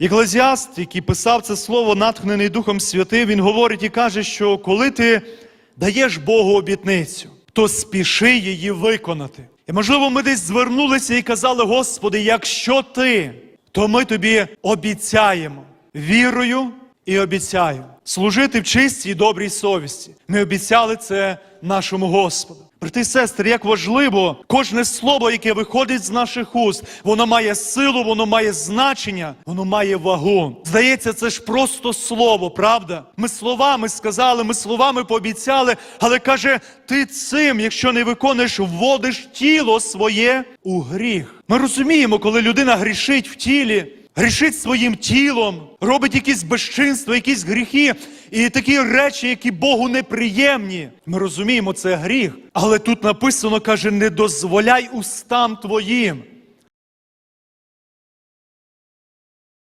Еклезіаст, який писав це слово, натхнений Духом Святим, він говорить і каже, що коли ти даєш Богу обітницю, то спіши її виконати. І можливо, ми десь звернулися і казали, Господи, якщо ти, то ми тобі обіцяємо вірою і обіцяю служити в чистій і добрій совісті. Ми обіцяли це нашому Господу. Брати і сестри, як важливо, кожне слово, яке виходить з наших уст, воно має силу, воно має значення, воно має вагу. Здається, це ж просто слово, правда? Ми словами сказали, ми словами пообіцяли, але каже, ти цим, якщо не виконуєш, вводиш тіло своє у гріх. Ми розуміємо, коли людина грішить в тілі, грішить своїм тілом, робить якісь безчинства, якісь гріхи і такі речі, які Богу неприємні. Ми розуміємо, це гріх. Але тут написано, каже, не дозволяй устам твоїм.